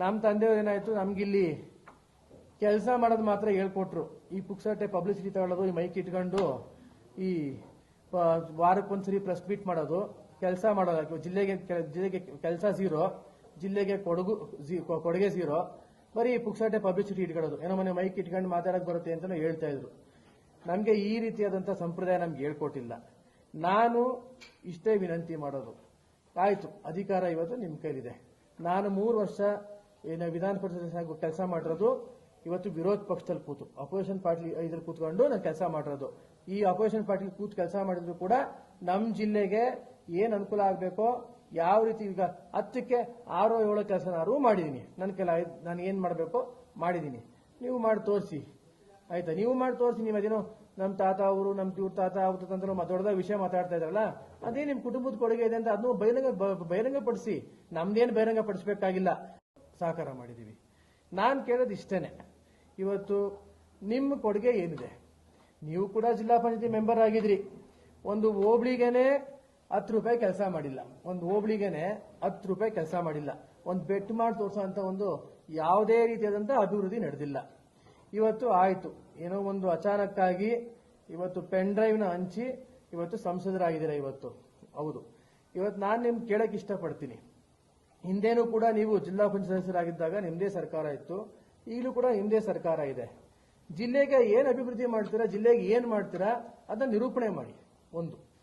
ನಮ್ಮ ತಂದೆಯವ್ರು ಏನಾಯ್ತು? ನಮ್ಗಿಲ್ಲಿ ಕೆಲಸ ಮಾಡೋದು ಮಾತ್ರ ಹೇಳ್ಕೊಟ್ರು. ಈ ಪುಕ್ಸಟ್ಟೆ ಪಬ್ಲಿಸಿಟಿ ತಗೊಳ್ಳೋದು, ಈ ಮೈಕ್ ಇಟ್ಕೊಂಡು ಈ ವಾರಕ್ಕೊಂದ್ಸರಿ ಪ್ರೆಸ್ ಮೀಟ್ ಮಾಡೋದು, ಕೆಲಸ ಮಾಡೋದು ಜಿಲ್ಲೆಗೆ ಜಿಲ್ಲೆಗೆ ಕೆಲಸ ಝೀರೋ ಜಿಲ್ಲೆಗೆ ಕೊಡಗು ಕೊಡುಗೆ ಝೀರೋ ಬರೀ ಪುಕ್ಸಟ್ಟೆ ಪಬ್ಲಿಸಿಟಿ ಇಟ್ಕೊಳ್ಳೋದು. ಏನೋ ಮನೆ ಮೈಕ್ ಇಟ್ಕೊಂಡು ಮಾತಾಡಕ್ ಬರುತ್ತೆ ಅಂತ ಹೇಳ್ತಾ ಇದ್ರು. ನಮಗೆ ಈ ರೀತಿಯಾದಂಥ ಸಂಪ್ರದಾಯ ನಮ್ಗೆ ಹೇಳ್ಕೊಟ್ಟಿಲ್ಲ. ನಾನು ಇಷ್ಟೇ ವಿನಂತಿ ಮಾಡೋದು. ಆಯ್ತು, ಅಧಿಕಾರ ಇವತ್ತು ನಿಮ್ಮ ಕೈಲಿದೆ. ನಾನು ಮೂರು ವರ್ಷ ಏನು ವಿಧಾನ ಪರಿಷತ್ ಕೆಲಸ ಮಾಡಿರೋದು, ಇವತ್ತು ವಿರೋಧ ಪಕ್ಷದಲ್ಲಿ ಕೂತು ಅಪೋಸಿಷನ್ ಪಾರ್ಟಿ ಇದ್ರಲ್ಲಿ ಕೂತ್ಕೊಂಡು ನಾನು ಕೆಲಸ ಮಾಡಿರೋದು. ಈ ಅಪೋಸಿಷನ್ ಪಾರ್ಟಿ ಕೂತು ಕೆಲಸ ಮಾಡಿದ್ರು ಕೂಡ ನಮ್ಮ ಜಿಲ್ಲೆಗೆ ಏನ್ ಅನುಕೂಲ ಆಗಬೇಕೋ, ಯಾವ ರೀತಿ ಈಗ ಹತ್ತಕ್ಕೆ ಆರೋ ಏಳೋ ಕೆಲಸನಾರು ಮಾಡಿದ್ದೀನಿ ನನ್ನ ಕೆಲ, ನಾನು ಏನ್ ಮಾಡಬೇಕು ಮಾಡಿದ್ದೀನಿ ನೀವು ಮಾಡಿ ತೋರಿಸಿ. ಆಯ್ತಾ? ನೀವು ಮಾಡಿ ತೋರಿಸಿ, ನೀವು ಅದೇನೋ ನಮ್ಮ ತಾತ ಅವರು ನಮ್ಮ ಇವ್ರ ತಾತ ಅವ್ರ ತಂದ್ರೆ ದೊಡ್ಡದಾದ ವಿಷಯ ಮಾತಾಡ್ತಾ ಇದ್ರಲ್ಲ, ಅದೇ ನಿಮ್ಮ ಕುಟುಂಬದ ಕೊಡುಗೆ ಇದೆ ಅಂತ ಅದನ್ನು ಬಹಿರಂಗ, ಬ- ಬಹಿರಂಗಪಡಿಸಿ. ನಮ್ದೇನು ಬಹಿರಂಗ ಪಡಿಸ್ಬೇಕಾಗಿಲ್ಲ ಸಹಕಾರ ಮಾಡಿದ್ದೀವಿ ನಾನು ಕೇಳೋದು ಇಷ್ಟೇ ಇವತ್ತು ನಿಮ್ಮ ಕೊಡುಗೆ ಏನಿದೆ? ನೀವು ಕೂಡ ಜಿಲ್ಲಾ ಪಂಚಾಯತಿ ಮೆಂಬರ್ ಆಗಿದ್ರಿ. ಒಂದು ಹೋಬ್ಳಿಗೆನೆ ಹತ್ತು ರೂಪಾಯಿ ಕೆಲಸ ಮಾಡಿಲ್ಲ. ಒಂದು ಹೋಬ್ಳಿಗೆನೆ ಹತ್ತು ರೂಪಾಯಿ ಕೆಲಸ ಮಾಡಿಲ್ಲ. ಒಂದು ಬೆಟ್ ಮಾಡಿ ತೋರಿಸೋ ಒಂದು ಯಾವುದೇ ರೀತಿಯಾದಂಥ ಅಭಿವೃದ್ಧಿ ನಡೆದಿಲ್ಲ. ಇವತ್ತು ಆಯಿತು. ಏನೋ ಒಂದು ಅಚಾನಕ್ಕಾಗಿ ಇವತ್ತು ಪೆನ್ ಡ್ರೈವ್ನ ಹಂಚಿ ಇವತ್ತು ಸಂಸದರಾಗಿದ್ದೀರಾ ಇವತ್ತು? ಹೌದು. ಇವತ್ತು ನಾನು ನಿಮ್ಗೆ ಕೇಳೋಕ್ಕೆ ಇಷ್ಟಪಡ್ತೀನಿ. ಹಿಂದೇನೂ ಕೂಡ ನೀವು ಜಿಲ್ಲಾ ಪಂಚಾಯತ್ ಸದಸ್ಯರಾಗಿದ್ದಾಗ ನಿಮ್ದೇ ಸರ್ಕಾರ ಇತ್ತು. ಈಗಲೂ ಕೂಡ ನಿಮ್ದೇ ಸರ್ಕಾರ ಇದೆ. ಜಿಲ್ಲೆಗೆ ಏನು ಅಭಿವೃದ್ಧಿ ಮಾಡ್ತೀರಾ, ಜಿಲ್ಲೆಗೆ ಏನು ಮಾಡ್ತೀರಾ ಅದನ್ನ ನಿರೂಪಣೆ ಮಾಡಿ. ಒಂದು.